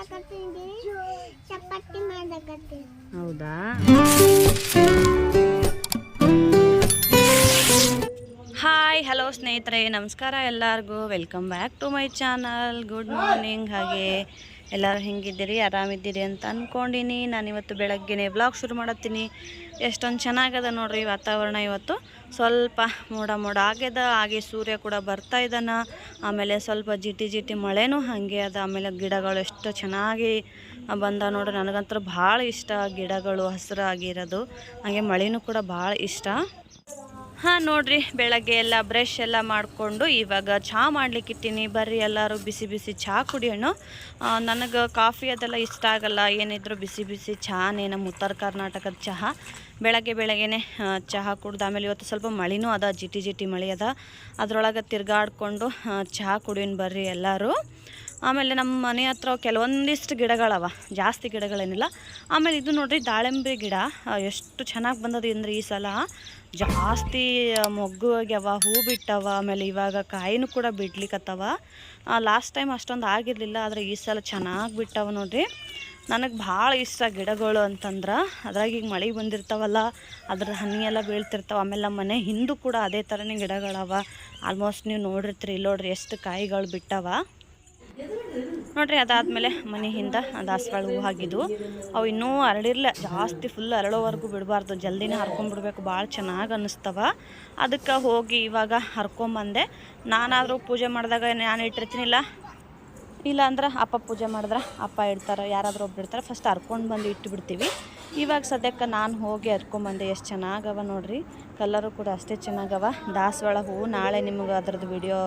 ಮಾಡಕತ್ತೀನಿ ಚಪಾತಿ ಮಾಡಕತ್ತೀನಿ ಹೌದಾ? Hi, hello ಸ್ನೇಹಿತರೆ, ನಮಸ್ಕಾರ ಎಲ್ಲರಿಗೂ. Welcome back to my channel good morning ಹಾಗೆ ಎಲ್ಲರೂ ಹೆಂಗಿದ್ದೀರಿ? ಆರಾಮಿದ್ದೀರಿ ಅಂತ ಅಂದ್ಕೊಂಡಿನಿ ನಾನಿವತ್ತು ಬೆಳಗ್ಗೆನೇ ಬ್ಲಾಗ್ ಶುರು ಮಾಡತ್ತೀನಿ. ಎಷ್ಟೊಂದು ಚೆನ್ನಾಗದ ನೋಡ್ರಿ ವಾತಾವರಣ ಇವತ್ತು. ಸ್ವಲ್ಪ ಮೋಡ ಮೋಡ ಆಗ್ಯದ, ಹಾಗೆ ಸೂರ್ಯ ಕೂಡ ಬರ್ತಾ ಇದ್ದಾನ ಆಮೇಲೆ ಸ್ವಲ್ಪ ಜಿಟಿ ಜಿಟಿ ಮಳೆನೂ ಹಾಗೆ ಅದ. ಆಮೇಲೆ ಗಿಡಗಳು ಎಷ್ಟು ಚೆನ್ನಾಗಿ ಬಂದ ನೋಡ್ರಿ. ನನಗಂತೂ ಭಾಳ ಇಷ್ಟ ಗಿಡಗಳು, ಹಸಿರಾಗಿರೋದು. ಹಾಗೆ ಮಳೆನೂ ಕೂಡ ಭಾಳ ಇಷ್ಟ. ಹಾಂ, ನೋಡ್ರಿ, ಬೆಳಗ್ಗೆ ಎಲ್ಲ ಬ್ರಷ್ ಎಲ್ಲ ಮಾಡಿಕೊಂಡು ಇವಾಗ ಚಹಾ ಮಾಡ್ಲಿಕ್ಕಿಟ್ಟಿನಿ ಬರ್ರಿ, ಎಲ್ಲರೂ ಬಿಸಿ ಬಿಸಿ ಚಹಾ ಕುಡಿಯೋಣ. ನನಗೆ ಕಾಫಿ ಅದೆಲ್ಲ ಇಷ್ಟ ಆಗಲ್ಲ. ಏನಿದ್ರು ಬಿಸಿ ಬಿಸಿ ಚಹಾನೇ ನಮ್ಮ ಉತ್ತರ ಕರ್ನಾಟಕದ ಚಹಾ ಬೆಳಗ್ಗೆ ಬೆಳಗ್ಗೆನೆ ಚಹಾ ಕುಡ್ದು ಆಮೇಲೆ ಇವತ್ತು ಸ್ವಲ್ಪ ಮಳೆನೂ ಅದ, ಜಿಟಿ ಜಿಟಿ ಮಳೆ ಅದ. ಅದ್ರೊಳಗೆ ತಿರ್ಗಾಡ್ಕೊಂಡು ಚಹಾ ಕುಡಿಯೋಣ ಬರ್ರಿ ಎಲ್ಲರೂ. ಆಮೇಲೆ ನಮ್ಮ ಮನೆ ಹತ್ರ ಕೆಲವೊಂದಿಷ್ಟು ಗಿಡಗಳವ, ಜಾಸ್ತಿ ಗಿಡಗಳೇನಿಲ್ಲ. ಆಮೇಲೆ ಇದು ನೋಡಿರಿ ದಾಳಿಂಬೆ ಗಿಡ ಎಷ್ಟು ಚೆನ್ನಾಗಿ ಬಂದದ ಅಂದ್ರೆ ಈ ಸಲ ಜಾಸ್ತಿ ಮೊಗ್ಗು ಆಗ್ಯಾವ, ಹೂ ಬಿಟ್ಟವ, ಆಮೇಲೆ ಇವಾಗ ಕಾಯಿನೂ ಕೂಡ ಬಿಡ್ಲಿಕ್ಕತ್ತವ ಲಾಸ್ಟ್ ಟೈಮ್ ಅಷ್ಟೊಂದು ಆಗಿರಲಿಲ್ಲ, ಆದರೆ ಈ ಸಲ ಚೆನ್ನಾಗಿ ಬಿಟ್ಟವ ನೋಡಿರಿ. ನನಗೆ ಭಾಳ ಇಷ್ಟ ಗಿಡಗಳು ಅಂತಂದ್ರೆ, ಅದ್ರಾಗ ಈಗ ಮಳೆ ಬಂದಿರ್ತಾವಲ್ಲ, ಅದ್ರ ಹನಿ ಎಲ್ಲ ಬೀಳ್ತಿರ್ತಾವೆ. ಆಮೇಲೆ ನಮ್ಮ ಮನೆ ಹಿಂದೂ ಕೂಡ ಅದೇ ಥರನೇ ಗಿಡಗಳವ. ಆಲ್ಮೋಸ್ಟ್ ನೀವು ನೋಡಿರ್ತೀರಿ, ಇಲ್ಲಿ ನೋಡ್ರಿ, ಎಷ್ಟು ಕಾಯಿಗಳು ಬಿಟ್ಟವ. ನೋಡ್ರಿ, ಅದಾದ್ಮೇಲೆ ಮನೆ ಹಿಂದ ದಾಸವಾಳ ಹೂ ಹಾಕಿದ್ದು ಅವು ಇನ್ನೂ ಅರಳಿರ್ಲ, ಜಾಸ್ತಿ ಫುಲ್ ಅರಳೋವರೆಗೂ ಬಿಡಬಾರ್ದು. ಜಲ್ದಿನೇ ಹರ್ಕೊಂಡ್ಬಿಡ್ಬೇಕು ಭಾಳ ಚೆನ್ನಾಗಿ ಅನ್ನಿಸ್ತವ. ಅದಕ್ಕೆ ಹೋಗಿ ಇವಾಗ ಹರ್ಕೊಂಬಂದೆ. ನಾನಾದರೂ ಪೂಜೆ ಮಾಡಿದಾಗ ನಾನು ಇಟ್ಟಿರ್ತೀನಿಲ್ಲ. ಇಲ್ಲ ಅಂದ್ರೆ ಅಪ್ಪ ಪೂಜೆ ಮಾಡಿದ್ರೆ ಅಪ್ಪ ಇಡ್ತಾರೆ, ಯಾರಾದರೂ ಒಬ್ರು ಇಡ್ತಾರೆ ಫಸ್ಟ್ ಹರ್ಕೊಂಡು ಬಂದು ಇಟ್ಟು ಬಿಡ್ತೀವಿ ಇವಾಗ ಸದ್ಯಕ್ಕೆ ನಾನು ಹೋಗಿ ಹರ್ಕೊಂಬಂದೆ, ಎಷ್ಟು ಚೆನ್ನಾಗವ ನೋಡ್ರಿ. ಕಲರು ಕೂಡ ಅಷ್ಟೇ ಚೆನ್ನಾಗವ. ದಾಸವಾಳ ಹೂವು ನಾಳೆ ನಿಮಗೆ ಅದ್ರದ್ದು ವಿಡಿಯೋ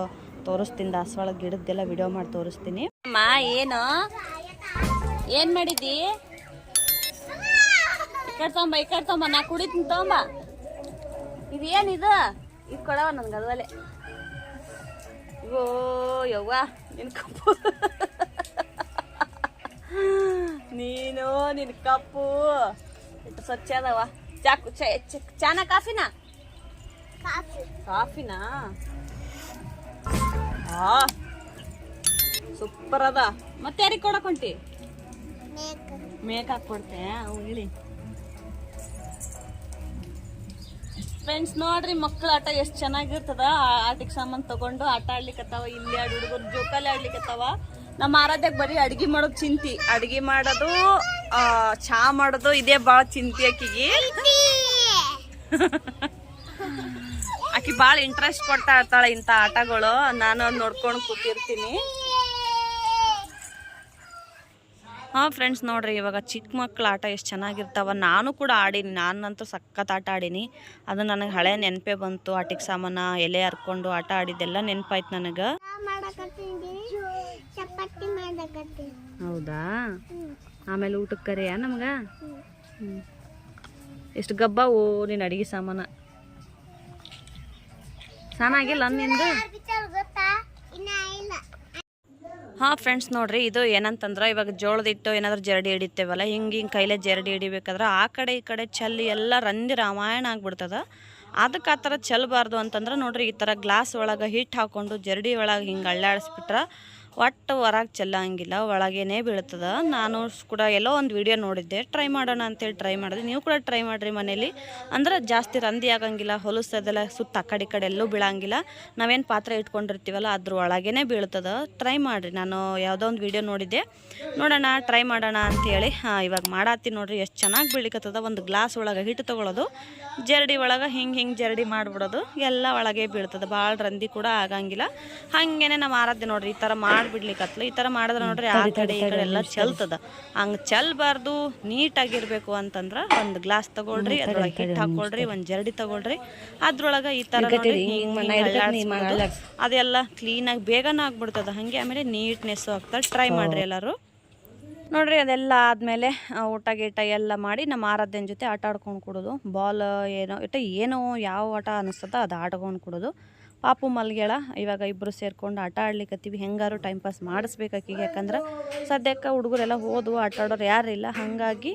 ತೋರಿಸ್ತೀನಿ ದಾಸವಾಳ ಗಿಡದ್ದೆಲ್ಲ ವಿಡಿಯೋ ಮಾಡಿ ತೋರಿಸ್ತೀನಿ. ಅಮ್ಮ ಏನು? ಏನು ಮಾಡಿದ್ದಿ? ಈ ಕಡೆ ತೊಂಬ ಈ ಕಡೆ ತೊಂಬ ನಾ ಕುಡಿತೀನಿ ತೊಂಬ ಇದು? ಏನಿದು ಇದು ಕೊಡವ ನನ್ಗೆ ಅದಲ್ಲೇ ಓ ಯವ್ವ ನಿನ್ ಕಪ್ಪು. ನೀನು ನಿನ್ ಕಪ್ಪು. ಇಟ್ಟು ಸ್ವಚ್ಛ ಅದವಾ. ಚಾಕು ಚಾನ ಕಾಫಿನಾ? ಕಾಫಿ. ಕಾಫಿನಾ? ಸೂಪರ್ ಅದ. ಮತ್ತೆ ಯಾರಿಗೆ ಕೊಡಕ್ ಹೊಂಟಿ? ಮೇಕಾಕ್ ಮೇಕ್ ಹಾಕೊಡ್ತೆ ಅವು ಹೇಳಿ. ಫ್ರೆಂಡ್ಸ್ ನೋಡ್ರಿ ಮಕ್ಕಳ ಆಟ ಎಷ್ಟು ಚೆನ್ನಾಗಿರ್ತದ. ಆ- ಸಾಮಾನು ಸಾಮಾನ್ ತಗೊಂಡು ಆಟ ಆಡ್ಲಿಕ್ಕತ್ತಾವ ಇಲ್ಲಿ ಆಡ್ ಹುಡುಗರು ಜೋಕಾಲಿ ಆಡ್ಲಿಕ್ಕತ್ತಾವ ನಮ್ಮ ಆರಾಧ್ಯಾಗ ಬರೀ ಅಡ್ಗೆ ಮಾಡೋದು ಚಿಂತಿ. ಅಡ್ಗೆ ಮಾಡೋದು ಆ, ಚಾ ಮಾಡೋದು ಇದೇ ಭಾಳ ಚಿಂತಿ ಆಕಿಗೆ. ಆಕಿ ಭಾಳ ಇಂಟ್ರೆಸ್ಟ್ ಕೊಡ್ತಾ ಆಡ್ತಾಳೆ ಇಂಥ ಆಟಗಳು. ನಾನು ನೋಡ್ಕೊಂಡು ಕೂತಿರ್ತೀನಿ. ಹಾಂ ಫ್ರೆಂಡ್ಸ್ ನೋಡ್ರಿ, ಇವಾಗ ಚಿಕ್ಕ ಮಕ್ಳ ಆಟ ಎಷ್ಟು ಚೆನ್ನಾಗಿರ್ತಾವ. ನಾನು ಕೂಡ ಆಡೀನಿ. ನಾನಂತೂ ಸಖತ್ ಆಟ ಆಡೀನಿ. ಅದು ನನಗೆ ಹಳೆ ನೆನಪೇ ಬಂತು. ಆಟಿಗೆ ಸಾಮಾನ, ಎಲೆ ಹರ್ಕೊಂಡು ಆಟ ಆಡಿದ್ದೆಲ್ಲ ನೆನಪಾಯ್ತು ನನಗೆ. ಹೌದಾ? ಆಮೇಲೆ ಊಟಕ್ಕೆ ಕರೆಯ ನಮ್ಗೆ? ಎಷ್ಟು ಗಬ್ಬವು ನಿನ್ನ ಅಡಿಗೆ ಸಾಮಾನ. ಚೆನ್ನಾಗಿಲ್ಲ ನಿಂದು? ಹಾ ಫ್ರೆಂಡ್ಸ್ ನೋಡ್ರಿ ಇದು ಏನಂತಂದ್ರೆ ಇವಾಗ ಜೋಳದ ಹಿಟ್ಟು ಏನಾದ್ರು ಜರಡಿ ಹಿಡಿತೇವಲ್ಲ ಹಿಂಗೆ ಹಿಂಗೆ ಕೈಲೇ ಜರಡಿ ಹಿಡಿಬೇಕಾದ್ರೆ ಆ ಕಡೆ ಈ ಕಡೆ ಚೆಲ್ಲಿ ಎಲ್ಲ ರಂದಿ ರಾಮಾಯಣ ಆಗ್ಬಿಡ್ತದ. ಅದಕ್ಕೆ ಆ ಥರ ಚೆಲ್ಲಬಾರ್ದು ಅಂತಂದ್ರೆ ನೋಡ್ರಿ ಈ ಥರ ಗ್ಲಾಸ್ ಒಳಗೆ ಹಿಟ್ಟು ಹಾಕ್ಕೊಂಡು ಜರಡಿ ಒಳಗೆ ಹಿಂಗೆ ಅಳ್ಳಾಡಿಸ್ಬಿಟ್ರೆ ಒಟ್ಟು ಹೊರಗೆ ಚೆಲ್ಲಂಗಿಲ್ಲ, ಒಳಗೇನೆ ಬೀಳ್ತದೆ. ನಾನು ಕೂಡ ಎಲ್ಲೋ ಒಂದು ವಿಡಿಯೋ ನೋಡಿದ್ದೆ. ಟ್ರೈ ಮಾಡೋಣ ಅಂತೇಳಿ ಟ್ರೈ ಮಾಡಿದೆ. ನೀವು ಕೂಡ ಟ್ರೈ ಮಾಡಿರಿ ಮನೇಲಿ. ಅಂದ್ರೆ ಜಾಸ್ತಿ ರಂದಿ ಆಗಂಗಿಲ್ಲ ಹೊಲಸದೆಲ್ಲ ಸುತ್ತ ಆ ಕಡೆ ಈ ಕಡೆ ಎಲ್ಲೂ ಬೀಳಂಗಿಲ್ಲ. ನಾವೇನು ಪಾತ್ರೆ ಇಟ್ಕೊಂಡಿರ್ತೀವಲ್ಲ, ಅದ್ರ ಒಳಗೇನೆ ಬೀಳ್ತದೆ. ಟ್ರೈ ಮಾಡಿರಿ. ನಾನು ಯಾವುದೋ ಒಂದು ವಿಡಿಯೋ ನೋಡಿದ್ದೆ. ನೋಡೋಣ ಟ್ರೈ ಮಾಡೋಣ ಅಂತೇಳಿ. ಹಾಂ, ಇವಾಗ ಮಾಡಾತಿ ನೋಡಿರಿ. ಎಷ್ಟು ಚೆನ್ನಾಗಿ ಬೀಳಿಕತ್ತದ. ಒಂದು ಗ್ಲಾಸ್ ಒಳಗೆ ಹಿಟ್ಟು ತೊಗೊಳೋದು. ಜರಡಿ ಒಳಗೆ ಹಿಂಗೆ ಹಿಂಗೆ ಜರಡಿ ಮಾಡಿಬಿಡೋದು. ಎಲ್ಲ ಒಳಗೆ ಬೀಳ್ತದೆ. ಭಾಳ ರಂದಿ ಕೂಡ ಆಗಂಗಿಲ್ಲ. ಹಾಗೇನೆ ನಾವು ಆರಾದ್ದೆ ನೋಡಿರಿ. ಈ ಥರ ಮಾಡಿಬಿಡ್ಲಿಕ್ಕತ್ಲು ಈ ಥರ ಮಾಡಿದ್ರೆ ನೋಡ್ರಿ ಆ ಕಡೆ ಈ ಕಡೆ ಎಲ್ಲ ಚೆಲ್ತದ. ಹಂಗೆ ಚೆಲ್ಬಾರ್ದು ನೀಟಾಗಿರ್ಬೇಕು ಅಂತಂದ್ರೆ ಒಂದು ಗ್ಲಾಸ್ ತಗೊಳ್ರಿ ಅದ್ರೊಳಗೆ ಹಿಟ್ಟು ಹಾಕೊಳ್ರಿ ಒಂದು ಜರಡಿ ತಗೊಳ್ರಿ. ಅದ್ರೊಳಗೆ ಈ ಥರ ಆಗಿ ಅದೆಲ್ಲ ಕ್ಲೀನಾಗಿ ಬೇಗನ ಆಗ್ಬಿಡ್ತದ. ಹಾಗೆ ಆಮೇಲೆ ನೀಟ್ನೆಸ್ಸು ಆಗ್ತದೆ. ಟ್ರೈ ಮಾಡ್ರಿ ಎಲ್ಲರೂ. ನೋಡ್ರಿ ಅದೆಲ್ಲ ಆದ್ಮೇಲೆ ಊಟ ಗೀಟ ಎಲ್ಲ ಮಾಡಿ ನಮ್ಮ ಆರಾಧ್ಯನ ಜೊತೆ ಆಟ ಆಡ್ಕೊಂಡು ಕೊಡೋದು. ಬಾಲ್ ಏನೋ ಇಟ್ಟ ಏನೋ ಯಾವ ಆಟ ಅನಿಸ್ತದ ಅದು ಆಡ್ಕೊಂಡು ಕೊಡೋದು. ಪಾಪು ಮಲ್ಗ್ಯಾಳ, ಇವಾಗ ಇಬ್ಬರು ಸೇರ್ಕೊಂಡು ಆಟ ಆಡ್ಲಿಕ್ಕತ್ತೀವಿ ಹೆಂಗಾರು ಟೈಮ್ ಪಾಸ್ ಮಾಡಿಸ್ಬೇಕು ಆಕಿಗೆ. ಯಾಕಂದ್ರೆ ಸದ್ಯಕ್ಕೆ ಹುಡುಗರೆಲ್ಲ ಹೋದ್ವು, ಆಟ ಆಡೋರು ಯಾರಿಲ್ಲ ಹಾಗಾಗಿ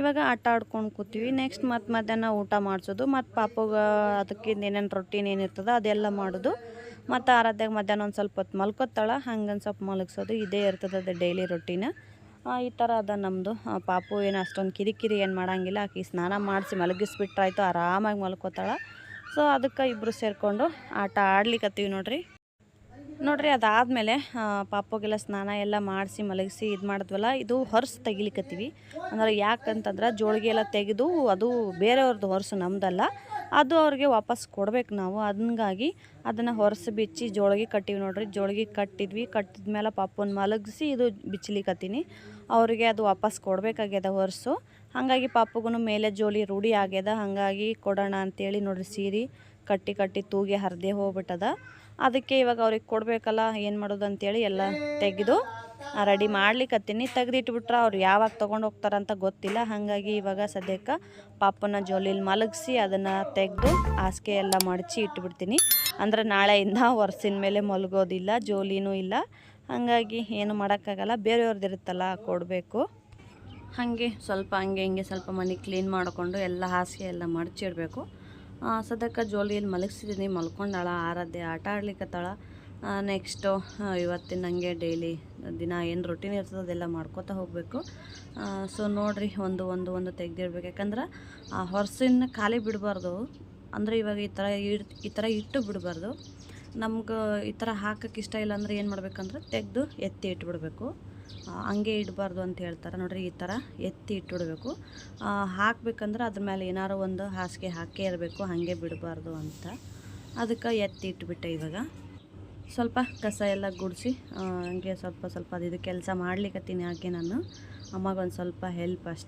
ಇವಾಗ ಆಟ ಆಡ್ಕೊಂಡು ಕೂತೀವಿ. ನೆಕ್ಸ್ಟ್ ಮತ್ತು ಮಧ್ಯಾಹ್ನ ಊಟ ಮಾಡಿಸೋದು ಮತ್ತು ಪಾಪುಗೆ ಅದಕ್ಕಿಂದ ಏನೇನು ರೊಟ್ಟಿನ ಏನಿರ್ತದೆ ಅದೆಲ್ಲ ಮಾಡೋದು. ಮತ್ತು ಆರಾಧ್ಯಾಗ ಮಧ್ಯಾಹ್ನ ಒಂದು ಸ್ವಲ್ಪ ಹೊತ್ತು ಮಲ್ಕೋತಾಳ ಹಂಗಂದು ಸ್ವಲ್ಪ ಮಲಗಿಸೋದು. ಇದೇ ಇರ್ತದೆ ಅದು ಡೈಲಿ ರೊಟ್ಟಿನ ಈ ಥರ ಅದ ನಮ್ಮದು ಪಾಪು ಏನು ಅಷ್ಟೊಂದು ಕಿರಿಕಿರಿ ಏನು ಮಾಡಂಗಿಲ್ಲ. ಆಕೆ ಸ್ನಾನ ಮಾಡಿಸಿ ಮಲಗಿಸ್ಬಿಟ್ರಾಯ್ತು, ಆರಾಮಾಗಿ ಮಲ್ಕೋತಾಳೆ. ಸೊ ಅದಕ್ಕೆ ಇಬ್ಬರು ಸೇರಿಕೊಂಡು ಆಟ ಆಡ್ಲಿಕ್ಕತ್ತೀವಿ ನೋಡ್ರಿ. ನೋಡ್ರಿ ಅದಾದಮೇಲೆ ಪಾಪಗೆಲ್ಲ ಸ್ನಾನ ಎಲ್ಲ ಮಾಡಿಸಿ ಮಲಗಿಸಿ ಇದು ಮಾಡಿದ್ವಲ್ಲ, ಇದು ಹೊರಸು ತೆಗಿಲಿಕ್ಕತ್ತೀವಿ ಅಂದ್ರೆ ಯಾಕಂತಂದ್ರೆ ಜೋಳಿಗೆ ಎಲ್ಲ ತೆಗೆದು ಅದು ಬೇರೆಯವ್ರದ್ದು ಹೊರಸು ನಮ್ದಲ್ಲ, ಅದು ಅವ್ರಿಗೆ ವಾಪಸ್ ಕೊಡ್ಬೇಕು ನಾವು. ಹಂಗಾಗಿ ಅದನ್ನು ಹೊರಸು ಬಿಚ್ಚಿ ಜೋಳಿಗೆ ಕಟ್ಟಿವಿ ನೋಡ್ರಿ. ಜೋಳಿಗೆ ಕಟ್ಟಿದ್ವಿ, ಕಟ್ಟಿದ ಮೇಲೆ ಪಾಪನ ಮಲಗಿಸಿ ಇದು ಬಿಚ್ಚಲಿಕ್ಕತ್ತೀನಿ ಅವರಿಗೆ ಅದು ವಾಪಸ್ ಕೊಡಬೇಕಾಗ್ಯದ ಹೊರಸು. ಹಾಗಾಗಿ ಪಾಪಗೂ ಮೇಲೆ ಜೋಲಿ ರೂಢಿ ಆಗ್ಯದ. ಹಾಗಾಗಿ ಕೊಡೋಣ ಅಂತೇಳಿ ನೋಡ್ರಿ ಸೀರೆ ಕಟ್ಟಿ ಕಟ್ಟಿ ತೂಗಿ ಹರಿದೇ ಹೋಗ್ಬಿಟ್ಟದ. ಅದಕ್ಕೆ ಇವಾಗ ಅವ್ರಿಗೆ ಕೊಡಬೇಕಲ್ಲ, ಏನು ಮಾಡೋದು ಅಂತೇಳಿ ಎಲ್ಲ ತೆಗೆದು ರೆಡಿ ಮಾಡ್ಲಿಕ್ಕತ್ತೀನಿ ತೆಗೆದಿಟ್ಬಿಟ್ರೆ ಅವ್ರು ಯಾವಾಗ ತೊಗೊಂಡು ಹೋಗ್ತಾರಂತ ಗೊತ್ತಿಲ್ಲ. ಹಾಗಾಗಿ ಇವಾಗ ಸದ್ಯಕ್ಕೆ ಪಾಪನ ಜೋಲಿಲಿ ಮಲಗಿಸಿ ಅದನ್ನು ತೆಗೆದು ಹಾಸಿಗೆ ಎಲ್ಲ ಮಡಚಿ ಇಟ್ಬಿಡ್ತೀನಿ. ಅಂದ್ರೆ ನಾಳೆಯಿಂದ ವರ್ಷಿನ ಮೇಲೆ ಮಲಗೋದಿಲ್ಲ, ಜೋಲಿನೂ ಇಲ್ಲ. ಹಾಗಾಗಿ ಏನು ಮಾಡೋಕ್ಕಾಗಲ್ಲ. ಬೇರೆಯವ್ರದ್ದು ಇರುತ್ತಲ್ಲ ಕೊಡಬೇಕು. ಹಾಗೆ ಸ್ವಲ್ಪ ಹಂಗೆ ಹಿಂಗೆ ಸ್ವಲ್ಪ ಮನೆ ಕ್ಲೀನ್ ಮಾಡಿಕೊಂಡು ಎಲ್ಲ ಹಾಸಿಗೆ ಎಲ್ಲ ಮಡಚಿಡಬೇಕು ಸದ್ಯಕ್ಕೆ ಜೋಲಿಯಲ್ಲಿ ಮಲಗಿಸಿದ್ದೀನಿ ಮಲ್ಕೊಂಡಾಳ, ಆರಾಧ್ಯ, ಆಟ ಆಡ್ಲಿಕ್ಕತ್ತಾಳ ನೆಕ್ಸ್ಟು ಇವತ್ತಿನ ಹಂಗೆ ಡೈಲಿ ದಿನ ಏನು ರೊಟೀನ್ ಇರ್ತದೆ ಅದೆಲ್ಲ ಮಾಡ್ಕೋತಾ ಹೋಗಬೇಕು. ಸೊ ನೋಡಿರಿ, ಒಂದು ಒಂದು ಒಂದು ತೆಗ್ದಿಡ್ಬೇಕು. ಯಾಕಂದ್ರೆ, ಆ, ಹೊರಸಿನ ಖಾಲಿ ಬಿಡಬಾರ್ದು. ಅಂದರೆ ಇವಾಗ ಈ ಥರ ಈ ಥರ ಇಟ್ಟು ಬಿಡಬಾರ್ದು. ನಮ್ಗೆ ಈ ಥರ ಹಾಕಕ್ಕೆ ಇಷ್ಟ ಇಲ್ಲ ಅಂದರೆ ಏನು ಮಾಡ್ಬೇಕಂದ್ರೆ ತೆಗೆದು ಎತ್ತಿ ಇಟ್ಬಿಡ್ಬೇಕು. ಹಂಗೆ ಇಡಬಾರ್ದು ಅಂತ ಹೇಳ್ತಾರೆ. ನೋಡ್ರಿ, ಈ ಥರ ಎತ್ತಿ ಇಟ್ಬಿಡ್ಬೇಕು ಹಾಕ್ಬೇಕಂದ್ರೆ ಅದ್ರ ಮೇಲೆ ಏನಾರು ಒಂದು ಹಾಸಿಗೆ ಹಾಕೇ ಇರಬೇಕು, ಹಾಗೆ ಬಿಡಬಾರ್ದು ಅಂತ. ಅದಕ್ಕೆ ಎತ್ತಿ ಇಟ್ಬಿಟ್ಟೆ ಇವಾಗ. ಸ್ವಲ್ಪ ಕಸ ಎಲ್ಲ ಗುಡಿಸಿ ಹಂಗೆ ಸ್ವಲ್ಪ ಸ್ವಲ್ಪ ಅದು ಇದು ಕೆಲಸ ಮಾಡ್ಲಿಕ್ಕತ್ತೀನಿ ಹಾಗೆ ನಾನು. ಅಮ್ಮಗೊಂದು ಸ್ವಲ್ಪ ಹೆಲ್ಪ್ ಅಷ್ಟೇ.